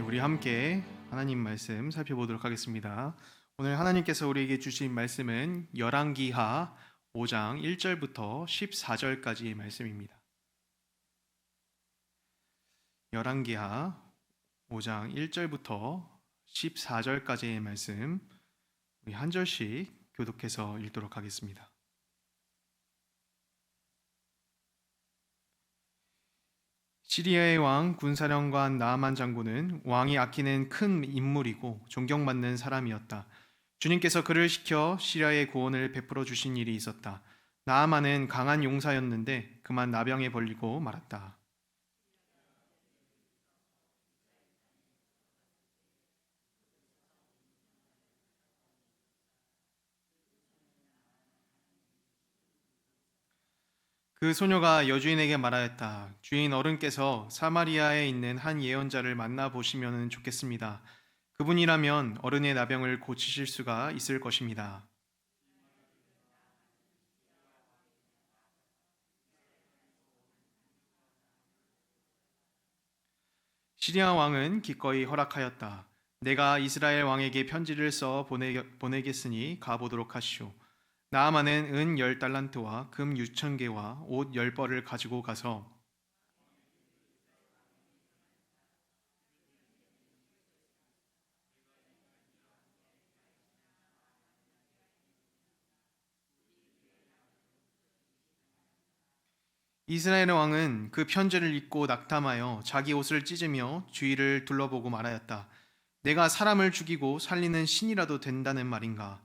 네, 우리 함께 하나님 말씀 살펴보도록 하겠습니다. 오늘 하나님께서 우리에게 주신 말씀은 열왕기하 5장 1절부터 14절까지의 말씀입니다. 열왕기하 5장 1절부터 14절까지의 말씀 우리 한 절씩 교독해서 읽도록 하겠습니다. 시리아의 왕 군사령관 나아만 장군은 왕이 아끼는 큰 인물이고 존경받는 사람이었다. 주님께서 그를 시켜 시리아의 구원을 베풀어 주신 일이 있었다. 나아만은 강한 용사였는데 그만 나병에 걸리고 말았다. 그 소녀가 여주인에게 말하였다. 주인 어른께서 사마리아에 있는 한 예언자를 만나 보시면 좋겠습니다. 그분이라면 어른의 나병을 고치실 수가 있을 것입니다. 시리아 왕은 기꺼이 허락하였다. 내가 이스라엘 왕에게 편지를 써 보내, 보내겠으니 가보도록 하시오. 나아만은 은 열 달란트와 금 육천 개와 옷 열 벌을 가지고 가서 이스라엘 왕은 그 편지를 읽고 낙담하여 자기 옷을 찢으며 주위를 둘러보고 말하였다. 내가 사람을 죽이고 살리는 신이라도 된다는 말인가?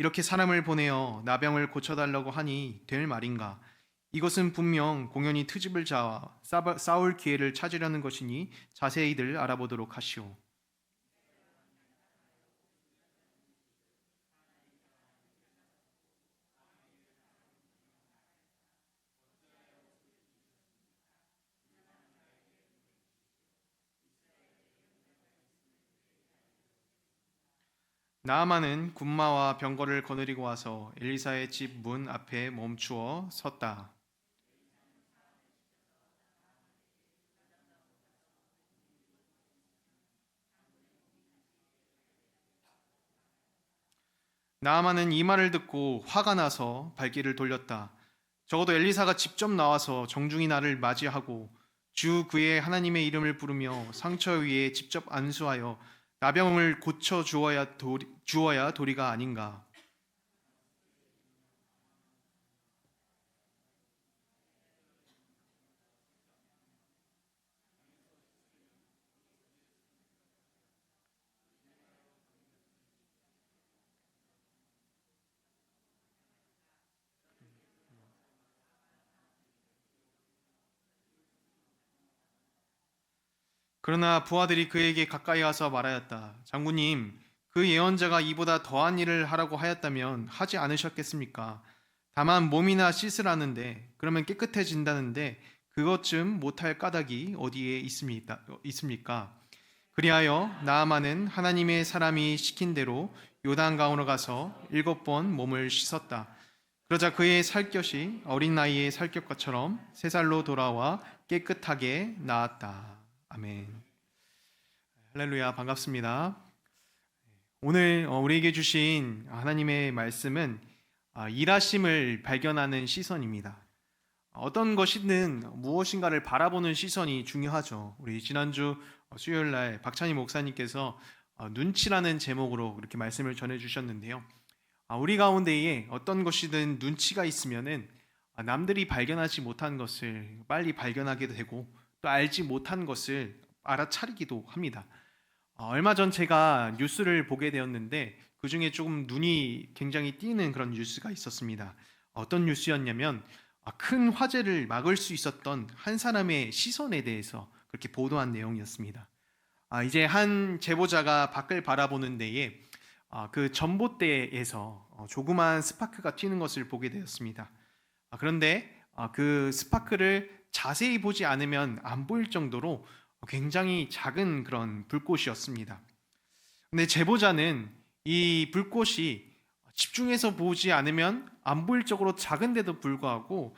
이렇게 사람을 보내어 나병을 고쳐달라고 하니 될 말인가? 이것은 분명 공연히 트집을 잡아 싸울 기회를 찾으려는 것이니 자세히들 알아보도록 하시오. 나아만은 군마와 병거를 거느리고 와서 엘리사의 집 문 앞에 멈추어 섰다. 나아만은 이 말을 듣고 화가 나서 발길을 돌렸다. 적어도 엘리사가 직접 나와서 정중히 나를 맞이하고 주 그의 하나님의 이름을 부르며 상처 위에 직접 안수하여 나병을 고쳐 주어야 도리, 주어야 도리가 아닌가. 그러나 부하들이 그에게 가까이 와서 말하였다. 장군님, 그 예언자가 이보다 더한 일을 하라고 하였다면 하지 않으셨겠습니까? 다만 몸이나 씻으라는데 그러면 깨끗해진다는데 그것쯤 못할 까닭이 어디에 있습니까? 그리하여 나아만은 하나님의 사람이 시킨 대로 요단 강으로 가서 일곱 번 몸을 씻었다. 그러자 그의 살갗이 어린 나이의 살갗과처럼 세 살로 돌아와 깨끗하게 나았다. 아멘. 할렐루야 반갑습니다. 오늘 어, 우리에게 주신 하나님의 말씀은 아, 일하심을 발견하는 시선입니다. 어떤 것이든 무엇인가를 바라보는 시선이 중요하죠. 우리 지난주 수요일 날 박찬희 목사님께서 어, 눈치라는 제목으로 이렇게 말씀을 전해 주셨는데요. 아, 우리 가운데에 어떤 것이든 눈치가 있으면은 아, 남들이 발견하지 못한 것을 빨리 발견하게 되고 또 알지 못한 것을 알아차리기도 합니다. 어, 얼마 전 제가 뉴스를 보게 되었는데 그 중에 조금 눈이 굉장히 띄는 그런 뉴스가 있었습니다. 어떤 뉴스였냐면 아, 큰 화재를 막을 수 있었던 한 사람의 시선에 대해서 그렇게 보도한 내용이었습니다. 아, 이제 한 제보자가 밖을 바라보는 데에 아, 그 전봇대에서 어, 조그만 스파크가 튀는 것을 보게 되었습니다. 아, 그런데 아, 그 스파크를 자세히 보지 않으면 안 보일 정도로 굉장히 작은 그런 불꽃이었습니다. 근데 제보자는 이 불꽃이 집중해서 보지 않으면 안 보일 정도로 작은데도 불구하고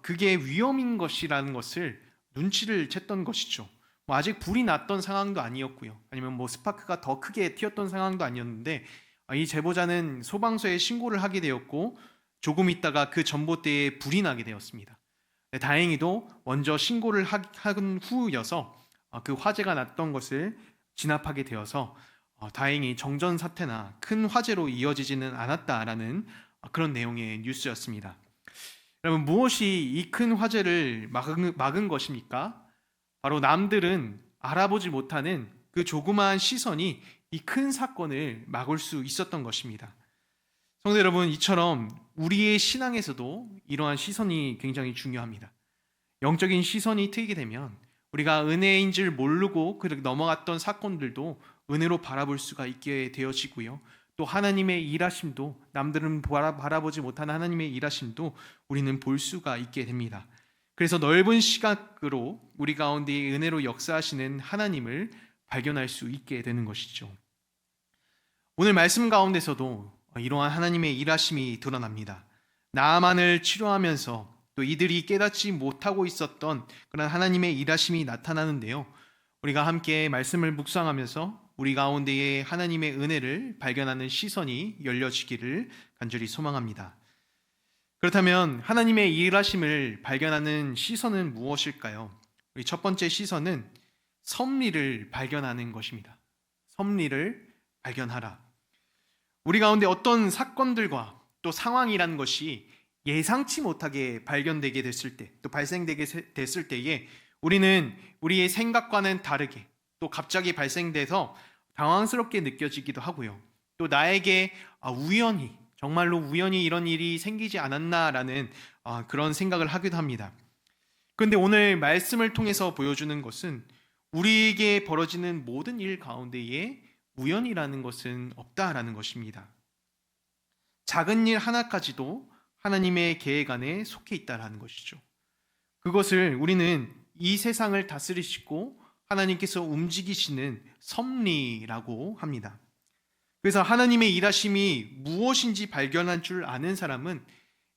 그게 위험인 것이라는 것을 눈치를 챘던 것이죠. 뭐뭐 아직 불이 났던 상황도 아니었고요. 아니면 뭐 스파크가 더 크게 튀었던 상황도 아니었는데 아, 이 제보자는 소방서에 신고를 하게 되었고 조금 있다가 그 전봇대에 불이 나게 되었습니다. 네, 다행히도 먼저 신고를 하- 한 후여서 어, 그 화재가 났던 것을 진압하게 되어서 어, 다행히 정전 사태나 큰 화재로 이어지지는 않았다라는 어, 그런 내용의 뉴스였습니다. 여러분 무엇이 이 큰 화재를 막은, 막은 것입니까? 바로 남들은 알아보지 못하는 그 조그마한 시선이 이 큰 사건을 막을 수 있었던 것입니다. 성도 여러분, 이처럼 우리의 신앙에서도 이러한 시선이 굉장히 중요합니다. 영적인 시선이 트이게 되면 우리가 은혜인 줄 모르고 그렇게 넘어갔던 사건들도 은혜로 바라볼 수가 있게 되어지고요. 또 하나님의 일하심도 남들은 바라- 바라보지 못하는 하나님의 일하심도 우리는 볼 수가 있게 됩니다. 그래서 넓은 시각으로 우리 가운데 은혜로 역사하시는 하나님을 발견할 수 있게 되는 것이죠. 오늘 말씀 가운데서도 이러한 하나님의 일하심이 드러납니다. 나만을 치료하면서 또 이들이 깨닫지 못하고 있었던 그런 하나님의 일하심이 나타나는데요. 우리가 함께 말씀을 묵상하면서 우리 가운데에 하나님의 은혜를 발견하는 시선이 열려지기를 간절히 소망합니다. 그렇다면 하나님의 일하심을 발견하는 시선은 무엇일까요? 우리 첫 번째 시선은 섭리를 발견하는 것입니다. 섭리를 발견하라. 우리 가운데 어떤 사건들과 또 상황이라는 것이 예상치 못하게 발견되게 됐을 때, 또 발생되게 세- 됐을 때에 우리는 우리의 생각과는 다르게 또 갑자기 발생돼서 당황스럽게 느껴지기도 하고요. 또 나에게 아, 우연히 정말로 우연히 이런 일이 생기지 않았나라는 아, 그런 생각을 하기도 합니다. 그런데 오늘 말씀을 통해서 보여주는 것은 우리에게 벌어지는 모든 일 가운데에 우연이라는 것은 없다라는 것입니다. 작은 일 하나까지도 하나님의 계획 안에 속해 있다라는 것이죠. 그것을 우리는 이 세상을 다스리시고 하나님께서 움직이시는 섭리라고 합니다. 그래서 하나님의 일하심이 무엇인지 발견한 줄 아는 사람은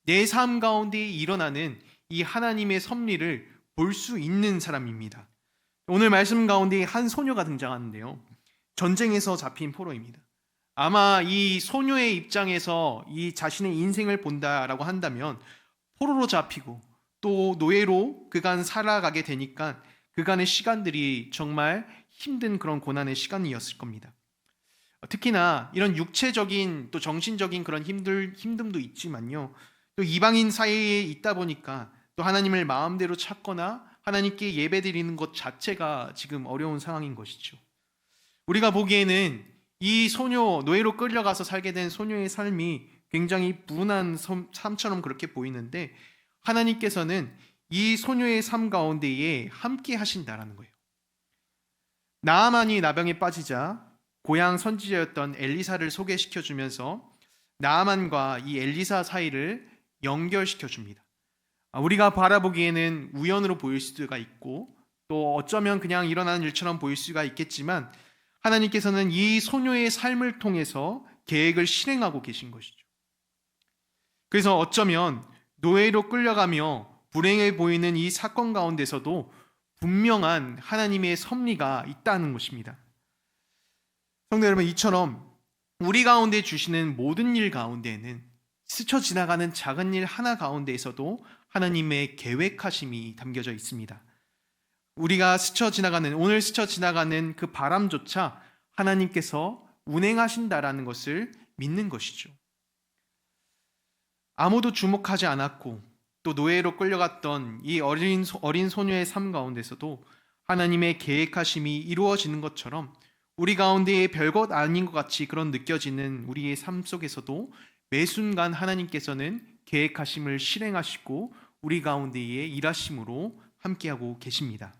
내 삶 가운데 일어나는 이 하나님의 섭리를 볼 수 있는 사람입니다. 오늘 말씀 가운데 한 소녀가 등장하는데요. 전쟁에서 잡힌 포로입니다. 아마 이 소녀의 입장에서 이 자신의 인생을 본다라고 한다면 포로로 잡히고 또 노예로 그간 살아가게 되니까 그간의 시간들이 정말 힘든 그런 고난의 시간이었을 겁니다. 특히나 이런 육체적인 또 정신적인 그런 힘들 힘듦도 있지만요. 또 이방인 사이에 있다 보니까 또 하나님을 마음대로 찾거나 하나님께 예배드리는 것 자체가 지금 어려운 상황인 것이죠. 우리가 보기에는 이 소녀 노예로 끌려가서 살게 된 소녀의 삶이 굉장히 분한 섬- 삶처럼 그렇게 보이는데 하나님께서는 이 소녀의 삶 가운데에 함께 하신다라는 거예요. 나아만이 나병에 빠지자 고향 선지자였던 엘리사를 소개시켜 주면서 나아만과 이 엘리사 사이를 연결시켜 줍니다. 아, 우리가 바라보기에는 우연으로 보일 수가 있고 또 어쩌면 그냥 일어나는 일처럼 보일 수가 있겠지만 하나님께서는 이 소녀의 삶을 통해서 계획을 실행하고 계신 것이죠. 그래서 어쩌면 노예로 끌려가며 불행해 보이는 이 사건 가운데서도 분명한 하나님의 섭리가 있다는 것입니다. 성도 여러분, 이처럼 우리 가운데 주시는 모든 일 가운데에는 스쳐 지나가는 작은 일 하나 가운데에서도 하나님의 계획하심이 담겨져 있습니다. 우리가 스쳐 지나가는 오늘 스쳐 지나가는 그 바람조차 하나님께서 운행하신다라는 것을 믿는 것이죠. 아무도 주목하지 않았고 또 노예로 끌려갔던 이 어린 소- 어린 소녀의 삶 가운데서도 하나님의 계획하심이 이루어지는 것처럼 우리 가운데에 별것 아닌 것 같이 그런 느껴지는 우리의 삶 속에서도 매 순간 하나님께서는 계획하심을 실행하시고 우리 가운데에 일하심으로 함께하고 계십니다.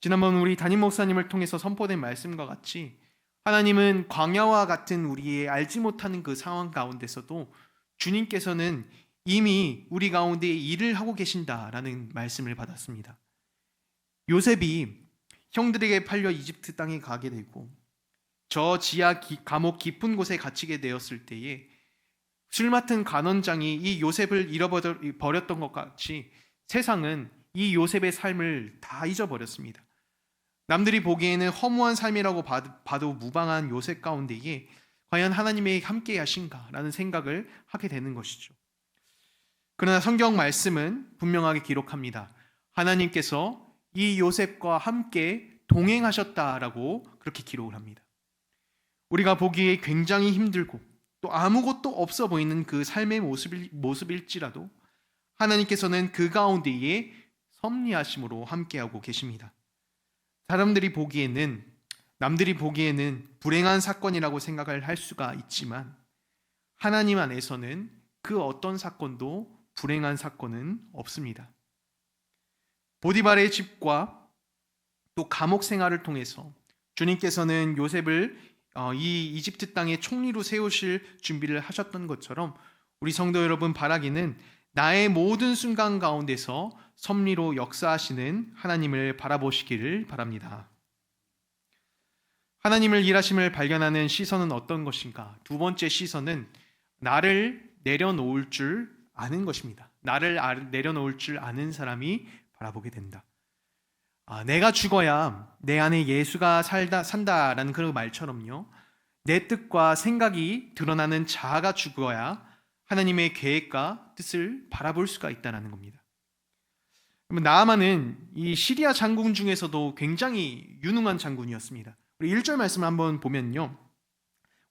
지난번 우리 담임 목사님을 통해서 선포된 말씀과 같이 하나님은 광야와 같은 우리의 알지 못하는 그 상황 가운데서도 주님께서는 이미 우리 가운데 일을 하고 계신다라는 말씀을 받았습니다. 요셉이 형들에게 팔려 이집트 땅에 가게 되고 저 지하 기- 감옥 깊은 곳에 갇히게 되었을 때에 술 맡은 간원장이 이 요셉을 잃어버렸던 것 같이 세상은 이 요셉의 삶을 다 잊어버렸습니다. 남들이 보기에는 허무한 삶이라고 봐- 봐도 무방한 요셉 가운데에 과연 하나님의 함께 하신가라는 생각을 하게 되는 것이죠. 그러나 성경 말씀은 분명하게 기록합니다. 하나님께서 이 요셉과 함께 동행하셨다라고 그렇게 기록을 합니다. 우리가 보기에 굉장히 힘들고 또 아무것도 없어 보이는 그 삶의 모습일, 모습일지라도 하나님께서는 그 가운데에 섭리하심으로 함께하고 계십니다. 사람들이 보기에는 남들이 보기에는 불행한 사건이라고 생각을 할 수가 있지만 하나님 안에서는 그 어떤 사건도 불행한 사건은 없습니다. 보디발의 집과 또 감옥 생활을 통해서 주님께서는 요셉을 어, 이 이집트 땅의 총리로 세우실 준비를 하셨던 것처럼 우리 성도 여러분 바라기는 나의 모든 순간 가운데서 섭리로 역사하시는 하나님을 바라보시기를 바랍니다. 하나님을 일하심을 발견하는 시선은 어떤 것인가? 두 번째 시선은 나를 내려놓을 줄 아는 것입니다. 나를 아- 내려놓을 줄 아는 사람이 바라보게 된다. 아, 내가 죽어야 내 안에 예수가 살다 산다라는 그런 말처럼요. 내 뜻과 생각이 드러나는 자아가 죽어야 하나님의 계획과 뜻을 바라볼 수가 있다는 겁니다. 나아만은 이 시리아 장군 중에서도 굉장히 유능한 장군이었습니다. 우리 1절 말씀을 한번 보면요.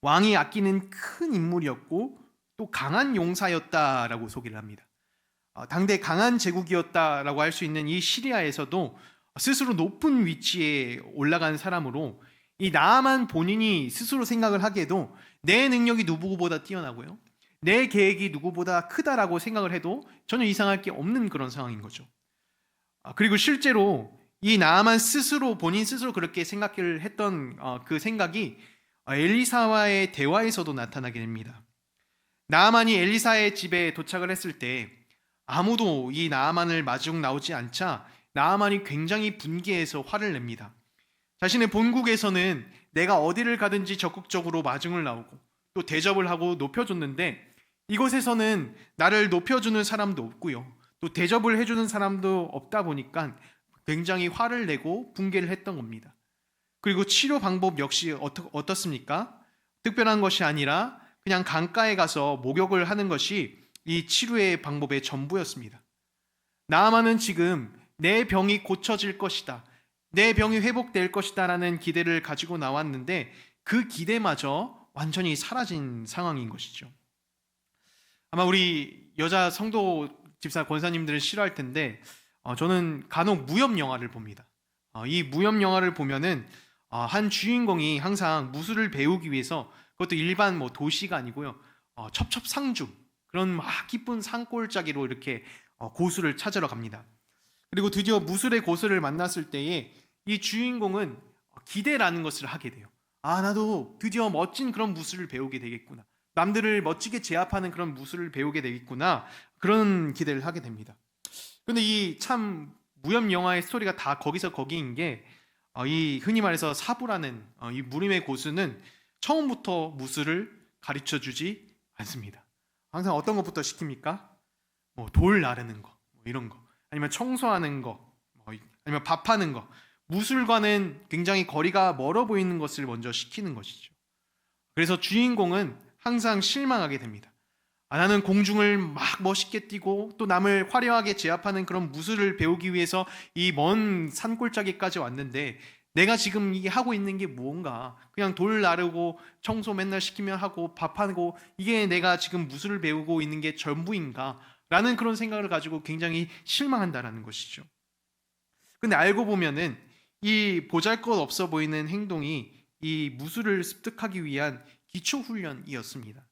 왕이 아끼는 큰 인물이었고 또 강한 용사였다라고 소개를 합니다. 어, 당대 강한 제국이었다라고 할 수 있는 이 시리아에서도 스스로 높은 위치에 올라간 사람으로 이 나만 본인이 스스로 생각을 하기에도 내 능력이 누구보다 뛰어나고요. 내 계획이 누구보다 크다라고 생각을 해도 전혀 이상할 게 없는 그런 상황인 거죠. 아, 그리고 실제로 이 나만 스스로 본인 스스로 그렇게 생각을 했던 어, 그 생각이 어, 엘리사와의 대화에서도 나타나게 됩니다. 나만이 엘리사의 집에 도착을 했을 때 아무도 이 나만을 마중 나오지 않자 나만이 굉장히 분개해서 화를 냅니다. 자신의 본국에서는 내가 어디를 가든지 적극적으로 마중을 나오고 또 대접을 하고 높여줬는데 이곳에서는 나를 높여주는 사람도 없고요. 또 대접을 해주는 사람도 없다 보니까 굉장히 화를 내고 붕괴를 했던 겁니다. 그리고 치료 방법 역시 어떻, 어떻습니까? 특별한 것이 아니라 그냥 강가에 가서 목욕을 하는 것이 이 치료의 방법의 전부였습니다. 나아만은 지금 내 병이 고쳐질 것이다. 내 병이 회복될 것이다 라는 기대를 가지고 나왔는데 그 기대마저 완전히 사라진 상황인 것이죠. 아마 우리 여자 성도 집사 권사님들은 싫어할 텐데 어, 저는 간혹 무협 영화를 봅니다. 어, 이 무협 영화를 보면은 어, 한 주인공이 항상 무술을 배우기 위해서 그것도 일반 뭐 도시가 아니고요. 어, 첩첩상중 그런 막 기쁜 산골짜기로 이렇게 어, 고수를 찾으러 갑니다. 그리고 드디어 무술의 고수를 만났을 때에 이 주인공은 기대라는 것을 하게 돼요. 아, 나도 드디어 멋진 그런 무술을 배우게 되겠구나. 남들을 멋지게 제압하는 그런 무술을 배우게 되겠구나. 그런 기대를 하게 됩니다. 근데 이 참 무협 영화의 스토리가 다 거기서 거기인 게, 어, 이 흔히 말해서 사부라는 어, 이 무림의 고수는 처음부터 무술을 가르쳐 주지 않습니다. 항상 어떤 것부터 시킵니까? 뭐 돌 나르는 거, 뭐 이런 거, 아니면 청소하는 거, 뭐 이- 아니면 밥하는 거. 무술과는 굉장히 거리가 멀어 보이는 것을 먼저 시키는 것이죠. 그래서 주인공은 항상 실망하게 됩니다. 아, 나는 공중을 막 멋있게 뛰고 또 남을 화려하게 제압하는 그런 무술을 배우기 위해서 이 먼 산골짜기까지 왔는데 내가 지금 이게 하고 있는 게 무언가 그냥 돌 나르고 청소 맨날 시키면 하고 밥하고 이게 내가 지금 무술을 배우고 있는 게 전부인가 라는 그런 생각을 가지고 굉장히 실망한다라는 것이죠. 근데 알고 보면은 이 보잘것 없어 보이는 행동이 이 무술을 습득하기 위한 기초 훈련이었습니다.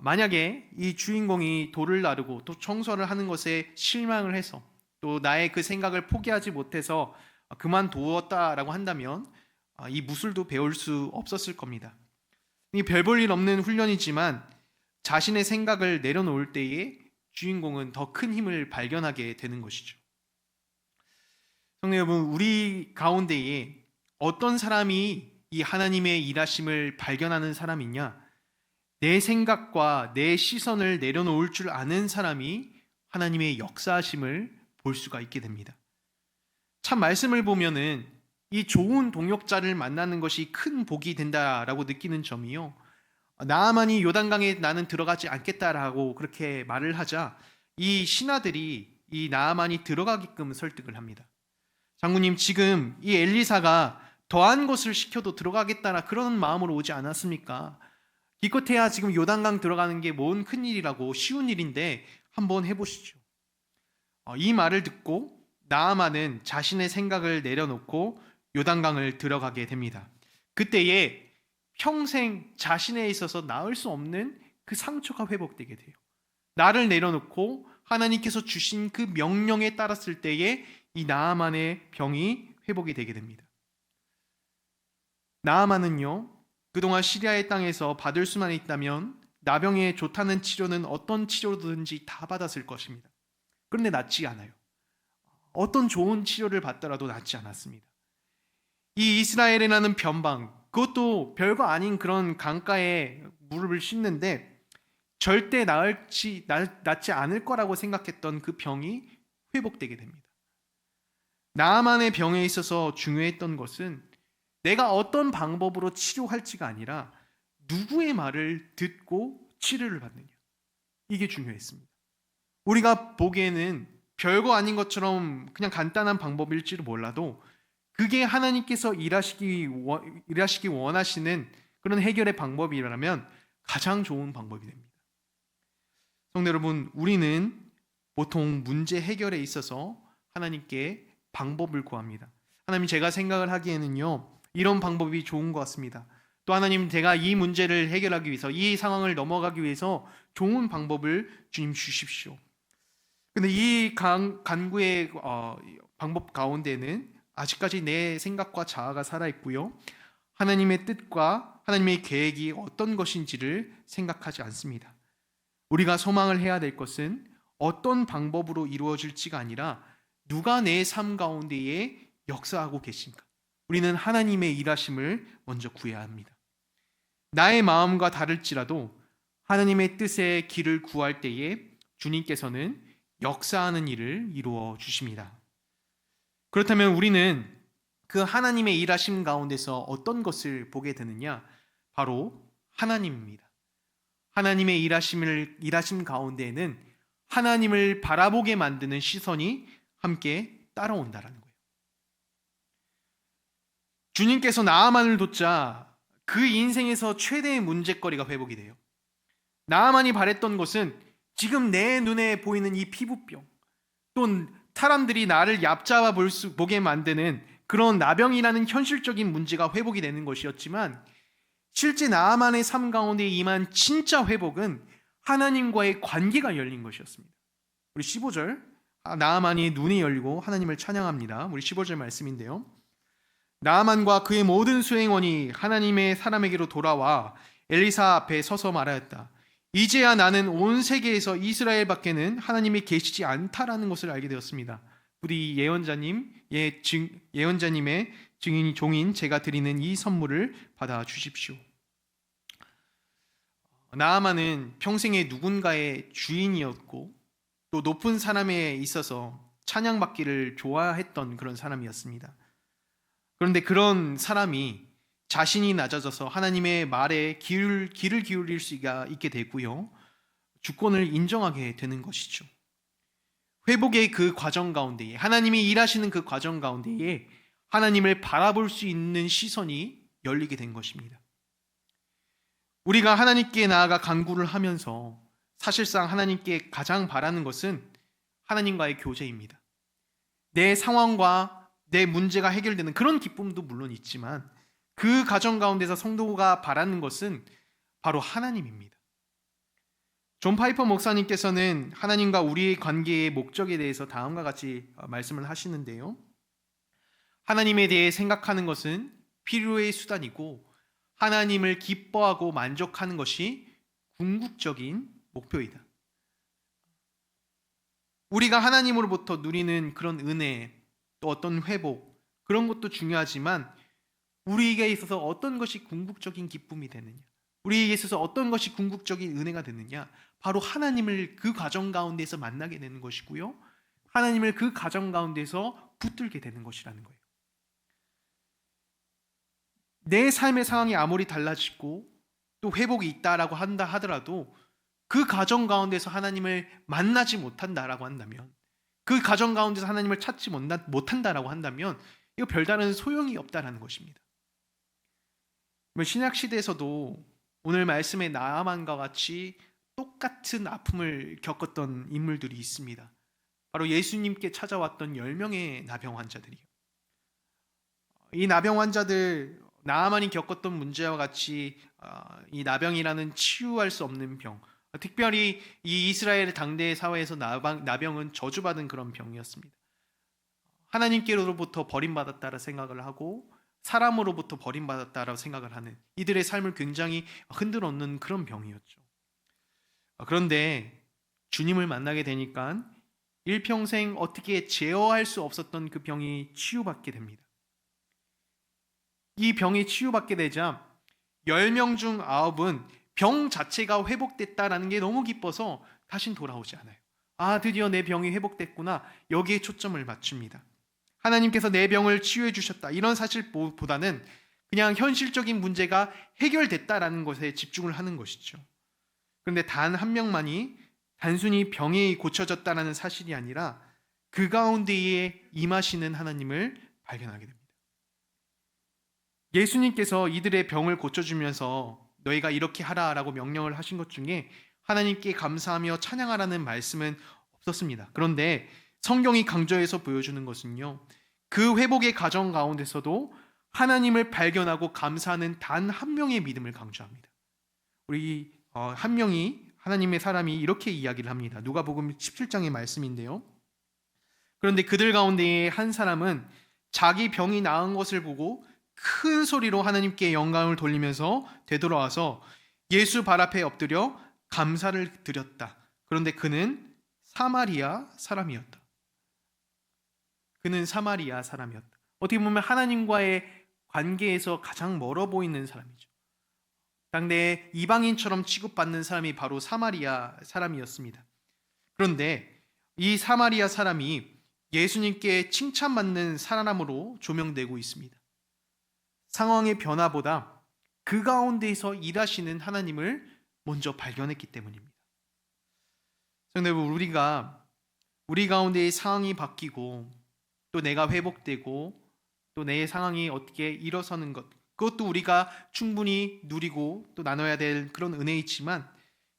만약에 이 주인공이 돌을 나르고 또 청소를 하는 것에 실망을 해서 또 나의 그 생각을 포기하지 못해서 그만두었다라고 한다면 아, 이 무술도 배울 수 없었을 겁니다. 이 별 볼 일 없는 훈련이지만 자신의 생각을 내려놓을 때에 주인공은 더 큰 힘을 발견하게 되는 것이죠. 성도 여러분, 우리 가운데에 어떤 사람이 이 하나님의 일하심을 발견하는 사람이냐? 내 생각과 내 시선을 내려놓을 줄 아는 사람이 하나님의 역사하심을 볼 수가 있게 됩니다. 참 말씀을 보면은 이 좋은 동역자를 만나는 것이 큰 복이 된다라고 느끼는 점이요. 나아만이 요단강에 나는 들어가지 않겠다라고 그렇게 말을 하자 이 신하들이 이 나아만이 들어가게끔 설득을 합니다. 장군님 지금 이 엘리사가 더한 것을 시켜도 들어가겠다라 그런 마음으로 오지 않았습니까? 기껏해야 지금 요단강 들어가는 게 뭔 큰일이라고 쉬운 일인데 한번 해보시죠. 어, 이 말을 듣고 나아만은 자신의 생각을 내려놓고 요단강을 들어가게 됩니다. 그때에 평생 자신에 있어서 나을 수 없는 그 상처가 회복되게 돼요. 나를 내려놓고 하나님께서 주신 그 명령에 따랐을 때에 이 나아만의 병이 회복이 되게 됩니다. 나아만은요, 그동안 시리아의 땅에서 받을 수만 있다면 나병에 좋다는 치료는 어떤 치료든지 다 받았을 것입니다. 그런데 낫지 않아요. 어떤 좋은 치료를 받더라도 낫지 않았습니다. 이 이스라엘에 나는 변방, 그것도 별거 아닌 그런 강가에 무릎을 씻는데 절대 나을지 낫 지 않을 거라고 생각했던 그 병이 회복되게 됩니다. 나만의 병에 있어서 중요했던 것은 내가 어떤 방법으로 치료할지가 아니라 누구의 말을 듣고 치료를 받느냐. 이게 중요했습니다. 우리가 보기에는 별거 아닌 것처럼 그냥 간단한 방법일지도 몰라도 그게 하나님께서 일하시기, 원- 일하시기 원하시는 그런 해결의 방법이라면 가장 좋은 방법이 됩니다. 성도 여러분, 우리는 보통 문제 해결에 있어서 하나님께 방법을 구합니다. 하나님 제가 생각을 하기에는요, 이런 방법이 좋은 것 같습니다. 또 하나님 제가 이 문제를 해결하기 위해서 이 상황을 넘어가기 위해서 좋은 방법을 주님 주십시오. 근데 이 간, 간구의 어, 방법 가운데는 아직까지 내 생각과 자아가 살아 있고요. 하나님의 뜻과 하나님의 계획이 어떤 것인지를 생각하지 않습니다. 우리가 소망을 해야 될 것은 어떤 방법으로 이루어질지가 아니라 누가 내 삶 가운데에 역사하고 계신가. 우리는 하나님의 일하심을 먼저 구해야 합니다. 나의 마음과 다를지라도 하나님의 뜻의 길을 구할 때에 주님께서는 역사하는 일을 이루어 주십니다. 그렇다면 우리는 그 하나님의 일하심 가운데서 어떤 것을 보게 되느냐? 바로 하나님입니다. 하나님의 일하심을 일하심 가운데에는 하나님을 바라보게 만드는 시선이 함께 따라온다라는 거예요. 주님께서 나아만을 돕자 그 인생에서 최대의 문제거리가 회복이 돼요. 나아만이 바랬던 것은 지금 내 눈에 보이는 이 피부병, 또 사람들이 나를 얕잡아 볼 수, 보게 만드는 그런 나병이라는 현실적인 문제가 회복이 되는 것이었지만 실제 나아만의 삶 가운데 임한 진짜 회복은 하나님과의 관계가 열린 것이었습니다. 우리 15절 아, 나아만이 눈이 열리고 하나님을 찬양합니다. 우리 15절 말씀인데요. 나아만과 그의 모든 수행원이 하나님의 사람에게로 돌아와 엘리사 앞에 서서 말하였다. 이제야 나는 온 세계에서 이스라엘 밖에는 하나님이 계시지 않다라는 것을 알게 되었습니다. 우리 예언자님, 예, 증, 예언자님의 증인 종인 제가 드리는 이 선물을 받아 주십시오. 나아만은 평생에 누군가의 주인이었고 또 높은 사람에 있어서 찬양받기를 좋아했던 그런 사람이었습니다. 그런데 그런 사람이 자신이 낮아져서 하나님의 말에 귀를, 귀를 기울일 수가 있게 되고요. 주권을 인정하게 되는 것이죠. 회복의 그 과정 가운데에 하나님이 일하시는 그 과정 가운데에 하나님을 바라볼 수 있는 시선이 열리게 된 것입니다. 우리가 하나님께 나아가 간구를 하면서 사실상 하나님께 가장 바라는 것은 하나님과의 교제입니다. 내 상황과 내 문제가 해결되는 그런 기쁨도 물론 있지만 그 가정 가운데서 성도가 바라는 것은 바로 하나님입니다. 존 파이퍼 목사님께서는 하나님과 우리의 관계의 목적에 대해서 다음과 같이 말씀을 하시는데요. 하나님에 대해 생각하는 것은 필요의 수단이고 하나님을 기뻐하고 만족하는 것이 궁극적인 목표이다. 우리가 하나님으로부터 누리는 그런 은혜, 또 어떤 회복, 그런 것도 중요하지만 우리에게 있어서 어떤 것이 궁극적인 기쁨이 되느냐? 우리에게 있어서 어떤 것이 궁극적인 은혜가 되느냐? 바로 하나님을 그 과정 가운데서 만나게 되는 것이고요. 하나님을 그 과정 가운데서 붙들게 되는 것이라는 거예요. 내 삶의 상황이 아무리 달라지고 또 회복이 있다라고 한다 하더라도 그 가정 가운데서 하나님을 만나지 못한다라고 한다면 그 가정 가운데서 하나님을 찾지 못한다라고 한다면 이거 별다른 소용이 없다라는 것입니다. 뭐 신약 시대에서도 오늘 말씀의 나아만과 같이 똑같은 아픔을 겪었던 인물들이 있습니다. 바로 예수님께 찾아왔던 10명의 나병 환자들이요. 이 나병 환자들 나아만이 겪었던 문제와 같이 아, 이 나병이라는 치유할 수 없는 병, 특별히 이 이스라엘 당대 사회에서 나병, 나병 은 저주받은 그런 병이었습니다. 하나님께로부터 버림받았다라 생각을 하고 사람으로부터 버림받았다라고 생각을 하는 이들의 삶을 굉장히 흔들어 놓는 그런 병이었죠. 아, 그런데 주님을 만나게 되니까 일평생 어떻게 제어할 수 없었던 그 병이 치유받게 됩니다. 이 병이 치유받게 되자 10명 중 9은 병 자체가 회복됐다라는 게 너무 기뻐서 다신 돌아오지 않아요. 아, 드디어 내 병이 회복됐구나. 여기에 초점을 맞춥니다. 하나님께서 내 병을 치유해 주셨다. 이런 사실보다는 그냥 현실적인 문제가 해결됐다라는 것에 집중을 하는 것이죠. 그런데 단 한 명만이 단순히 병이 고쳐졌다라는 사실이 아니라 그 가운데에 임하시는 하나님을 발견하게 됩니다. 예수님께서 이들의 병을 고쳐주면서 너희가 이렇게 하라라고 명령을 하신 것 중에 하나님께 감사하며 찬양하라는 말씀은 없었습니다. 그런데 성경이 강조해서 보여주는 것은요. 그 회복의 과정 가운데서도 하나님을 발견하고 감사하는 단 한 명의 믿음을 강조합니다. 우리 어, 한 명이 하나님의 사람이 이렇게 이야기를 합니다. 누가복음 17장의 말씀인데요. 그런데 그들 가운데의 한 사람은 자기 병이 나은 것을 보고 큰 소리로 하나님께 영광을 돌리면서 되돌아와서 예수 발 앞에 엎드려 감사를 드렸다. 그런데 그는 사마리아 사람이었다. 그는 사마리아 사람이었다. 어떻게 보면 하나님과의 관계에서 가장 멀어 보이는 사람이죠. 당대 이방인처럼 취급받는 사람이 바로 사마리아 사람이었습니다. 그런데 이 사마리아 사람이 예수님께 칭찬받는 사람으로 조명되고 있습니다. 상황의 변화보다 그 가운데에서 일하시는 하나님을 먼저 발견했기 때문입니다. 그런데 우리가 우리 가운데의 상황이 바뀌고 또 내가 회복되고 또 내 상황이 어떻게 일어서는 것 그것도 우리가 충분히 누리고 또 나눠야 될 그런 은혜이지만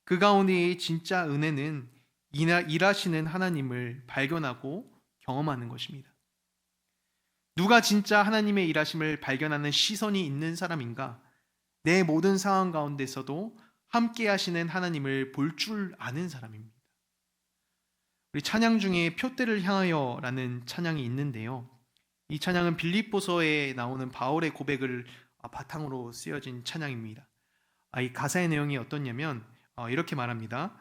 그 가운데의 진짜 은혜는 일하시는 하나님을 발견하고 경험하는 것입니다. 누가 진짜 하나님의 일하심을 발견하는 시선이 있는 사람인가? 내 모든 상황 가운데서도 함께 하시는 하나님을 볼 줄 아는 사람입니다. 우리 찬양 중에 표대를 향하여라는 찬양이 있는데요. 이 찬양은 빌립보서에 나오는 바울의 고백을 바탕으로 쓰여진 찬양입니다. 아, 이 가사의 내용이 어떻냐면 어, 이렇게 말합니다.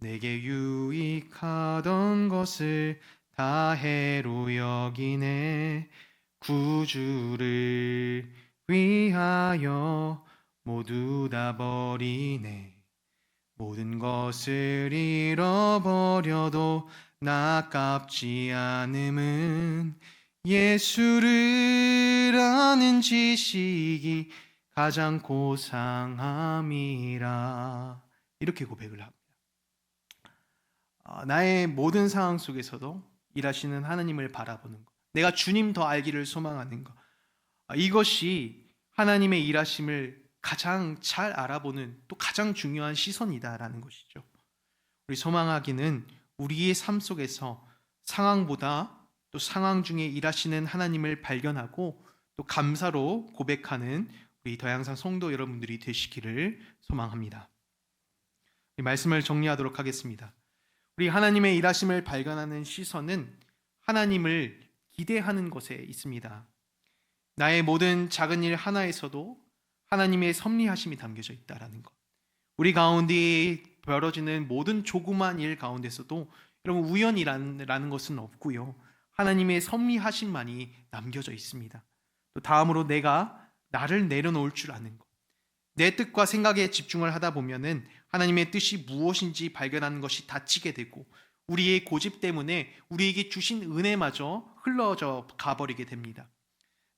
내게 유익하던 것을 다 해로 여기네 구주를 위하여 모두 다 버리네. 모든 것을 잃어버려도 나깝지 않음은 예수를 아는 지식이 가장 고상함이라. 이렇게 고백을 합니다. 아, 나의 모든 상황 속에서도 일하시는 하나님을 바라보는 것, 내가 주님 더 알기를 소망하는 것, 아, 이것이 하나님의 일하심을 가장 잘 알아보는 또 가장 중요한 시선이다라는 것이죠. 우리 소망하기는 우리의 삶 속에서 상황보다 또 상황 중에 일하시는 하나님을 발견하고 또 감사로 고백하는 우리 더양상 성도 여러분들이 되시기를 소망합니다. 이 말씀을 정리하도록 하겠습니다. 우리 하나님의 일하심을 발견하는 시선은 하나님을 기대하는 것에 있습니다. 나의 모든 작은 일 하나에서도 하나님의 섭리하심이 담겨져 있다라는 것. 우리 가운데 벌어지는 모든 조그만 일 가운데서도 여러분 우연이라는 것은 없고요. 하나님의 섭리하심만이 남겨져 있습니다. 또 다음으로 내가 나를 내려놓을 줄 아는 것. 내 뜻과 생각에 집중을 하다 보면은 하나님의 뜻이 무엇인지 발견하는 것이 다치게 되고 우리의 고집 때문에 우리에게 주신 은혜마저 흘러져 가버리게 됩니다.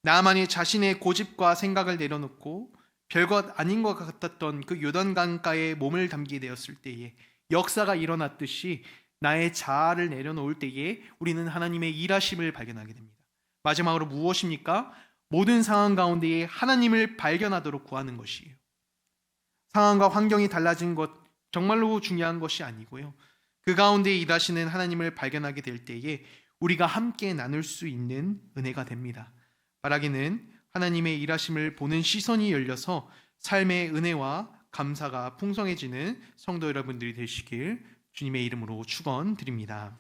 나만이 자신의 고집과 생각을 내려놓고 별것 아닌 것 같았던 그 요단 강가에 몸을 담게 되었을 때에 역사가 일어났듯이 나의 자아를 내려놓을 때에 우리는 하나님의 일하심을 발견하게 됩니다. 마지막으로 무엇입니까? 모든 상황 가운데에 하나님을 발견하도록 구하는 것이에요. 상황과 환경이 달라진 것 정말로 중요한 것이 아니고요. 그 가운데 일하시는 하나님을 발견하게 될 때에 우리가 함께 나눌 수 있는 은혜가 됩니다. 바라기는 하나님의 일하심을 보는 시선이 열려서 삶의 은혜와 감사가 풍성해지는 성도 여러분들이 되시길 주님의 이름으로 축원드립니다.